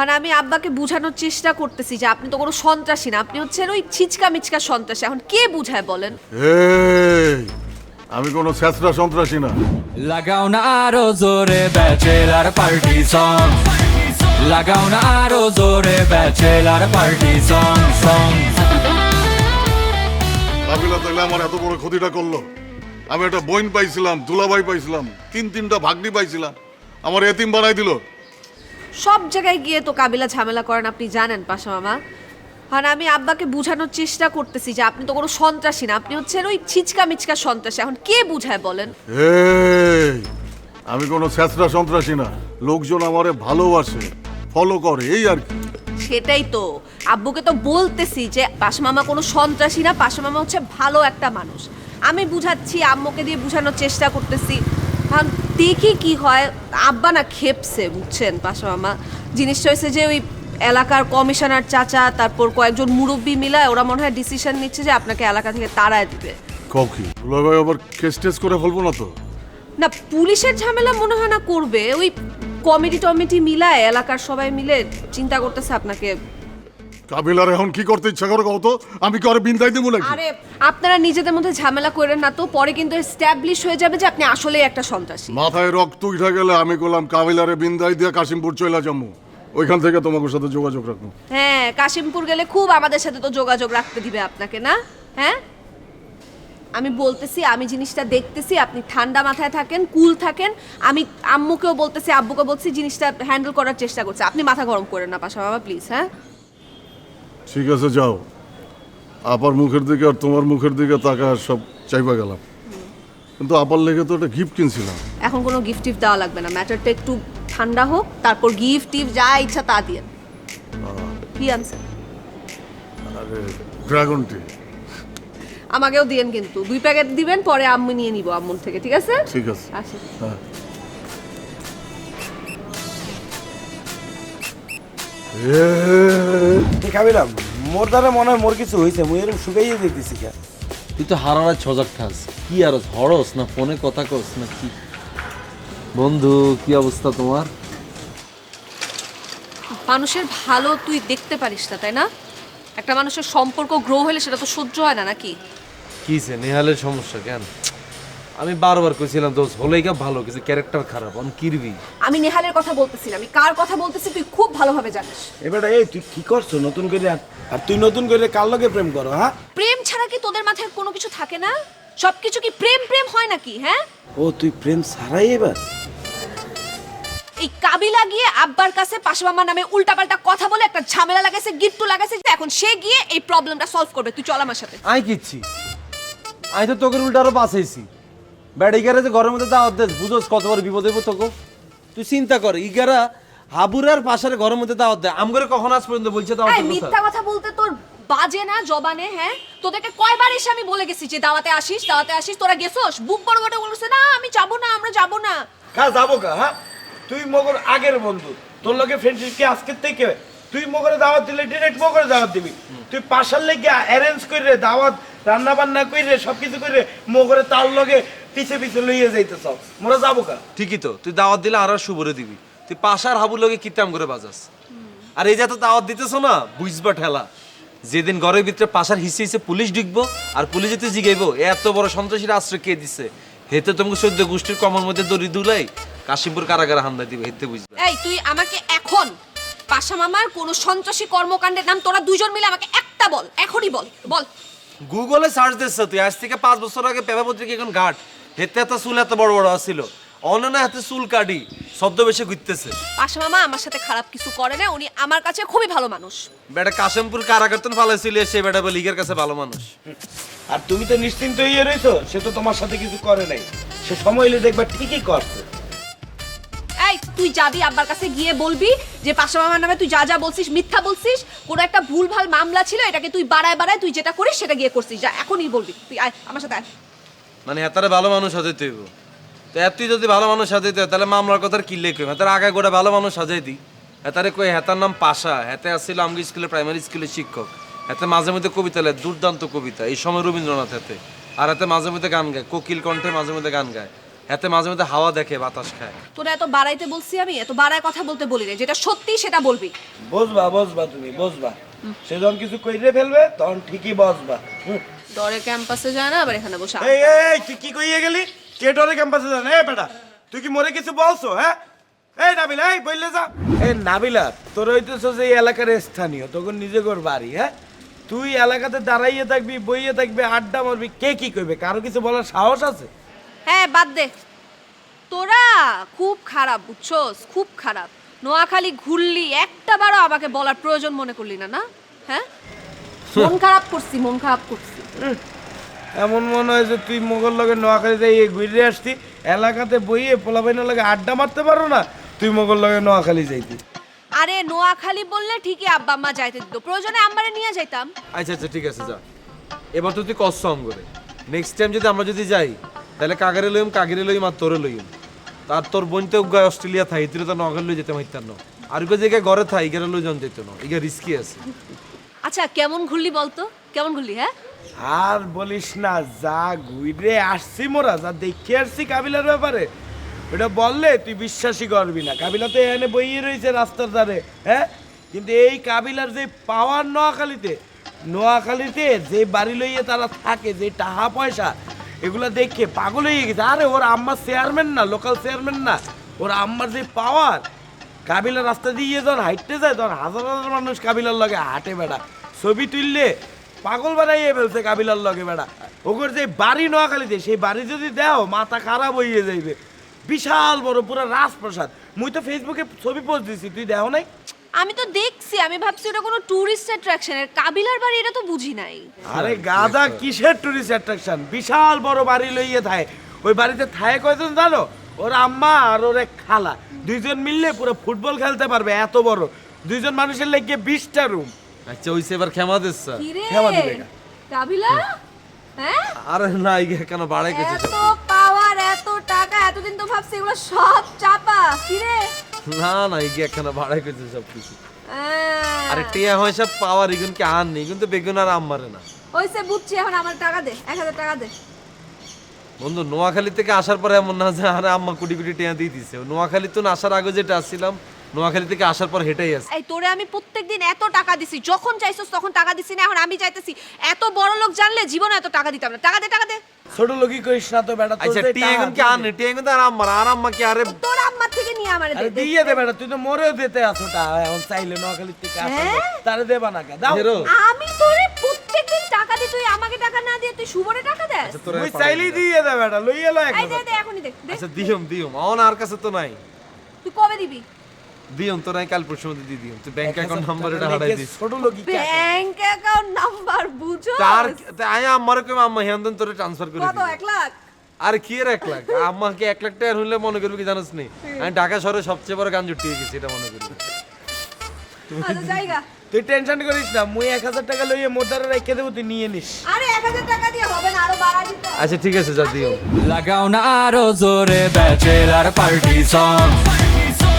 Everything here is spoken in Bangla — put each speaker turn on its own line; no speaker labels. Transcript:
আর আমি আব্বাকে বোঝানোর চেষ্টা করতেছি যে আপনি তো কোনো সন্ত্রাসী না আপনি হচ্ছেন ওই ছিচকা মিচকা সন্ত্রাসী। এখন কে বুঝায় বলেন?
এই আমি কোনো ছেঁচড়া সন্ত্রাসী না।
লাগাও না আরও জোরে ব্যাচেলার পার্টি সং লাগাও না আরও জোরে ব্যাচেলার পার্টি সং সং
কাবিলা তাইলে আমার এত বড় ক্ষতিটা করল। আমি একটা বইন পাইছিলাম দুলাভাই পাইছিলাম তিন তিনটা ভাগ্নি পাইছিলাম। আমার এতিম বানাই দিল।
সব জায়গায় গিয়ে তো কাবিলা ঝামেলা করেন আপনি জানেন পাশা মামা। আর আমি আব্বাকে বোঝানোর চেষ্টা করতেছি যে আপনি তো কোনো সন্ত্রাসী না আপনি হচ্ছেন ওই ছিচকা মিচকা সন্ত্রাসী। এখন কে বুঝায় বলেন?
এই আমি কোনো ছেঁচড়া সন্ত্রাসী না লোকজন আমারে ভালোবাসে ফলো করে এই আর কি।
সেটাই তো। আব্বুকে তো বলতেছি যে পাশমামা কোনো সন্ত্রাসী না পাশমামা হচ্ছে ভালো একটা মানুষ। আমি বুঝাচ্ছি আম্মুকে দিয়ে বোঝানোর চেষ্টা করতেছি। এখন দেখি কি হয়। আব্বা না খেপছে বুঝছেন? পাশা মামা জিনিসটা হয়েছে যে ওই এলাকার কমিশনার চাচা তারপর কয়েকজন মুরব্বী মিলায় ওরা মনে হয় ডিসিশন নিচ্ছে যে আপনাকে এলাকা থেকে তাড়ায় দিবে।
ককি দুলাভাই আবার কেস টেস করে ফেলব না তো?
না পুলিশের ঝামেলা মনে হয় না করবে। ওই কমিটি টমিটি মিলায় এলাকার সবাই মিলে চিন্তা করতেছে আপনাকে
কাবিলার এখন কি করতে ইচ্ছা করে কত আমি কি আরে বিন্দাই দেবো নাকি?
আরে আপনারা নিজেদের মধ্যে ঝামেলা করেন না তো পরে কিন্তু এস্টাবলিশ হয়ে যাবে যে আপনি আসলেই একটা সন্ত্রাসী।
মাথায় রক্ত উঠে গেলে আমি করলাম কাবিলারে বিন্দাই দিয়ে কাশিমপুর চলে যাব ওইখান থেকে সাথে যোগাযোগ রাখব।
হ্যাঁ কাশিমপুর গেলে খুব আমাদের সাথে তো যোগাযোগ রাখতে দিবে আপনাকে না? হ্যাঁ? আমি বলতেছি আমি জিনিসটা দেখতেছি আপনি ঠান্ডা মাথায় থাকেন কুল থাকেন। আমি আম্মুকেও বলতেছি আব্বুকে বলছি জিনিসটা হ্যান্ডেল করার চেষ্টা করছি। আপনি মাথা গরম করেন না পাশা বাবা প্লিজ হ্যাঁ?
ঠিক আছে যাও। আপার মুখের দিকে আর তোমার মুখের দিকে তাকা সব চাইবা গেলাম। কিন্তু আপার লেগে তো একটা গিফট কিনছিলাম।
এখন কোনো গিফট টিফট দেওয়া লাগবে না। ম্যাটারটা একটু ঠান্ডা হোক তারপর গিফট টিফট যা ইচ্ছা তা দিয়ে। কি আনছেন
আরে ড্রাগন টি
আমাকেও দিয়েন কিন্তু। দুই প্যাকেট দিবেন পরে আম্মু নিয়ে নিব আম্মুর থেকে ঠিক আছে?
ঠিক আছে।
আসি।
হ্যাঁ। এ, কি
খাবিলাম মোর দ্বারা মনে হয় মোর কিছু হয়েছে মুই এরকম শুকাইয়ে দিতেছি কেন
তুই তো হারারা ছজাক থাস। কি আর হরস না ফোনে কথা কস না কি? বন্ধু কি অবস্থা তোমার?
মানুষের ভালো তুই দেখতে পারিস না তাই না? একটা মানুষের সম্পর্ক গ্রো হলে সেটা তো সহ্য হয় না নাকি?
কি কিসে নেহালের সমস্যা কেন? আমি বারবার কইছিলাম দোষ হলেই কা ভালো কিছু ক্যারেক্টার খারাপ অন কিরবি?
আমি নেহালের কথা বলতেছি না আমি কার কথা বলতেছি তুই খুব ভালোভাবে জানিস।
এবারে এই তুই কি করছ নতুন করে? আর- আর তুই নতুন করে কার লগে প্রেম করো হ্যাঁ?
প্রেম ছাড়া কি তোদের মাথায় কোনো কিছু থাকে না? সবকিছু কি প্রেম প্রেম হয় নাকি হ্যাঁ?
ও তুই প্রেম ছাড়াই এবার?
এই কাবিলা গিয়ে আব্বার কাছে পাশমামার নামে উল্টাপাল্টা কথা বলে একটা ঝামেলা লাগাইছে গিট্টু লাগাইছে এখন সে গিয়ে এই প্রবলেমটা সলভ করবে তুই চল আমার সাথে।
আই কিচ্ছি। আমি তো তোকে উল্টা আরও বাঁচাইছি। ব্যাড ইগারে যে ঘরের মধ্যে দাওয়াত দেস বুঝোস কত বড় বিপদ তোকে। তুই চিন্তা কর ইগারা হাবুরার পাশের ঘরের মধ্যে দাওয়াত দেয় আমগরে কখন আজ পর্যন্ত বলছে দাওয়াত
এই মিথ্যা কথা বলতে তোর বাজে না জবানে হ্যাঁ? তোদেরকে কয়বার এসে আমি বলে গেছি যে দাওয়াতে আসিস দাওয়াতে আসিস তোরা গেছোস? বুক বড় বড় বলছে না আমি যাব না আমরা যাব না।
কা যাব কা হ্যাঁ? তুই মগর আগের বন্ধু। তোর লগে ফ্রেন্ডশিপ কি আজকের থেকে? তুই মগরে দাওয়াত দিলে ডিরেক্ট মগরে দাওয়াত দিবি। তুই পাশার লেগে অ্যারেঞ্জ করে দাওয়াত রান্না বান্না করে সবকিছু করে মগরে তার লগে পিছে পিছে লইয়ে যাইতে চাও মোরা যাব কা?
ঠিকই তো তুই দাওয়াত দিলে আর শুভরে দিবি। তুই পাশার হাবুর লগে কিতাম করে বাজাস। আর এই যে তো দাওয়াত দিতেছ না বুঝবা ঠেলা। যেদিন ঘরের ভিতরে পাশার হিসে হিসে পুলিশ ঢুকবো আর পুলিশ যদি জিগাইবো এত বড় সন্ত্রাসীর আশ্রয় কে দিছে? হেতে তোমাকে সদ্য গোষ্ঠীর কমর মধ্যে দড়ি দুলাই কাশিমপুর কারাগারে হান্দা দিবে হেতে বুঝবে।
এই তুই আমাকে এখন পাশা মামার কোন সন্ত্রাসী কর্মকাণ্ডের নাম তোরা দুজন মিলে আমাকে একটা বল এখনই বল বল।
গুগলে সার্চ দিচ্ছ তুই আজ থেকে পাঁচ বছর আগে পেপার পত্রিকা এখন ঘাট। হেতে এত চুল এত বড় বড় আছিল। অননা হাতে চুল কাটি সদ্য বেশি ঘুরতেছে।
পাশা মামা আমার সাথে খারাপ কিছু করে না উনি আমার কাছে খুবই ভালো মানুষ।
বেটা কাশিমপুর কারাগার তো ফালাইছিল সে বেটা বলে লিগের কাছে ভালো মানুষ।
আর তুমি তো নিশ্চিন্ত হয়ে রইছো সে তো তোমার সাথে কিছু করে নাই। সে সময় এলে দেখবা ঠিকই করছে।
এই তুই যাবি আব্বার কাছে গিয়ে বলবি যে পাশা মামার নামে তুই যা যা বলছিস মিথ্যা বলছিস কোনো একটা ভুলভাল মামলা ছিল এটাকে তুই বাড়ায় বাড়ায় তুই যেটা করিস সেটা গিয়ে করছিস। যা এখনই বলবি। তুই আয় আমার সাথে আয়।
মানে হেতারে ভালো মানুষ সাজাইতে হইব। তো এতই যদি ভালো মানুষ সাজাইতে হয় তাহলে মামলার কথা কি লেখে হেতার আগে গোটা ভালো মানুষ সাজাই দিই। হেতারে কই হেতার নাম পাশা। হেতে আসছিল আমগি স্কুলে প্রাইমারি স্কুলের শিক্ষক। হেতে মাঝে মধ্যে কবিতা লেখ দুর্দান্ত কবিতা। এই সময় রবীন্দ্রনাথ হেতে আর হাতে মাঝে মধ্যে গান গায় কোকিল কণ্ঠে মাঝে মধ্যে গান গায়। এতে মাঝে মধ্যে হাওয়া দেখে বাতাস খায়।
তোরা এত বাড়াইতে বলছি আমি এত বাড়ায় কথা বলতে বলি না যেটা সত্যি সেটা বলবি।
বসবা বসবা তুমি বসবা। সে যখন কিছু কইরে ফেলবে তখন ঠিকই বসবা। হুম।
ডরে ক্যাম্পাসে যায় না আবার এখানে বসে
এই এই, তুই কি কইয়ে গেলি? কে ডরে ক্যাম্পাসে যান এই বেটা তুই কি মরে কিছু বলছো হ্যাঁ? এই নাবিলা এই বললে যা। এই নাবিলা তোর হইতেছ যে এই এলাকার স্থানীয় তখন নিজে কর বাড়ি হ্যাঁ? তুই এলাকাতে দাঁড়াইয়ে থাকবি বইয়ে থাকবি আড্ডা মারবি কে কি কইবে? কারও কিছু বলার সাহস আছে?
হ্যাঁ বাদ দে। তোরা খুব খারাপ বুঝছস? খুব খারাপ। নোয়াখালী ঘুরলি একটা বারও আমাকে বলার প্রয়োজন মনে করলি না না? হ্যাঁ? মন খারাপ করছি মন খারাপ করছি।
এমন মনে হয় যে তুই মোগল লগে নোয়াখালী যাই ঘুরে আসতি এলাকাতে বইয়ে পোলাপাইনের লগে আড্ডা মারতে পারো না তুই মোগল লগে নোয়াখালী যাইতি।
আরে নোয়াখালী বললে ঠিকই আব্বা আম্মা যাইতে দিত প্রয়োজনে আম্মারে নিয়ে যাইতাম।
আচ্ছা আচ্ছা ঠিক আছে যা। এবার তো তুই কষ্ট করে। নেক্সট টাইম যদি আমরা যদি যাই তাহলে কাগারে লইম কাগিরে লইম আর তোরে লইম। তার তোর বোন তো গায় অস্ট্রেলিয়া থাই তুই তো নগর লই যেতে মাইতার না। আর জায়গায় ঘরে থাই গেলে লই জন যেত না ইগা রিস্কি আছে।
আচ্ছা কেমন ঘুরলি বলতো? কেমন ঘুরলি হ্যাঁ?
আর বলিস না, যা ঘুরে আসছি মোরা, যা দেখে আসছি কাবিলার ব্যাপারে। ওটা বললে তুই বিশ্বাসই করবি না। কাবিলা তো বইয়ে রয়েছে রাস্তার ধারে হ্যাঁ? কিন্তু এই কাবিলার যে পাওয়ার নোয়াখালীতে নোয়াখালীতে যে বাড়ি লইয়ে তারা থাকে, যে টাকা পয়সা, এগুলো দেখে পাগল হয়ে গেছে। আরে, ওর আম্মার চেয়ারম্যান না লোকাল চেয়ারম্যান না। ওর আম্মার যে পাওয়ার কাবিলার রাস্তা দিয়ে যখন হাঁটতে যায় তখন হাজার হাজার মানুষ কাবিলার লগে হাঁটে বেড়া। ছবি তুললে পাগল বানাইয়ে ফেলছে কাবিলার লগে বেড়া। ওগর যে বাড়ি নোয়াখালীতে সেই বাড়ি যদি দেও মাথা খারাপ হইয়ে যাইবে। বিশাল বড় পুরো রাজপ্রসাদ। মুই তো ফেসবুকে ছবি পোস্ট দিছি তুই দেও নাই?
আমি তো দেখছি আমি ভাবছি ওটা কোনো টুরিস্ট অ্যাট্রাকশনের কাবিলার বাড়ি এটা তো বুঝি নাই।
আরে গাদা কিসের টুরিস্ট অ্যাট্রাকশন বিশাল বড় বাড়ি লইয়ে থায়। ওই বাড়িতে থায় কয়জন জানো? ওর আম্মা আর ওর এক খালা। দুইজন মিললে পুরো ফুটবল খেলতে পারবে এত বড়। দুইজন মানুষের লেগে বিশটা রুম
আচ্ছা ওইসে এবার ক্ষমা দিস স্যার।
কি রে
কেমন দিবে
কাবিলা? হ্যাঁ?
আরে না ইগা কেন বাড়াই গেছে?
এত পাওয়ার এত টাকা এতদিন তো ভাবছি এগুলো সব চাপা। কি রে
না না ইগা কেন বাড়াই গেছে সব কিছু আরে টিয়া হয়সা পাওয়ার ইগুন কি আর নেই? কিন্তু বেগুন আর আম্মারে না।
হইছে বুঝছি এখন আমার টাকা দে এক হাজার টাকা দে।
বন্ধু, নোয়াখালী থেকে আসার পরে এমন না যে আরে আম্মা কুটি কুটি টিয়া দিয়ে দিছে। নোয়াখালী তো আসার আগে যেটা আসছিলাম, নোয়াখালী থেকে আসার পর হেঁটেই আছে
এই তোরে আমি প্রত্যেকদিন এত টাকা দিছি, যখন চাইছস তখন টাকা দিছি না, এখন আমি চাইতেছি এত বড় লোক জানলে জীবনে এত টাকা দিতাম না। টাকা দে টাকা দে।
ছোট লোকই করিস না তো বেটা
আচ্ছা
টাকা
এখন কি টিয়া কিন্তু আর আম্মার আর আম্মা কি আরে
তোর আম্মার থেকে নিয়ে আমারে দে, দে
দিয়ে দে বেটা তুই তো মরেও দিতে আছো তা এখন চাইলে নোয়াখালীর থেকে আসো।
হ্যাঁ?
তারে দেবা না কে? দাও।
হেরো
আমি তোরে প্রত্যেকদিন টাকা দি তুই আমাকে টাকা না দিয়ে তুই শুভরে টাকা
আচ্ছা
তুই চাইলেই দিয়ে দে বেটা লই এলো এক
এই দে দে এখনই দে দে।
আচ্ছা দিয়ম দিয়ম। অন আর কাছে তো নাই।
তুই কবে দিবি?
তোর আমি কাল পরশু মধ্যে দিয়ে দিয়ম। তুই ব্যাংক অ্যাকাউন্ট নাম্বার এটা হারাই দিস।
ছোট
ব্যাংক অ্যাকাউন্ট নাম্বার বুঝো
তার আয় আমার কই আম্মা হেন্দন তোরে ট্রান্সফার করে
কত
দিবি।
এক লাখ?
আর কি এর এক লাখ? আমাকে এক লাখ টাকা হইলে মনে করবি কি জানিস নি? আমি ঢাকা শহরে সবচেয়ে বড় গান জুটিয়ে গেছি এটা মনে করবি
আচ্ছা জায়গা।
তুই টেনশন করিস না মুই এক হাজার টাকা লইয়ে মোদারে রেখে দেবো তুই নিয়ে নিস।
আরে এক হাজার টাকা দিয়ে হবে না আরও বাড়া দিতে
আচ্ছা ঠিক আছে যা দিও।
লাগাও না আরও জোরে ব্যাচেলার পার্টি সং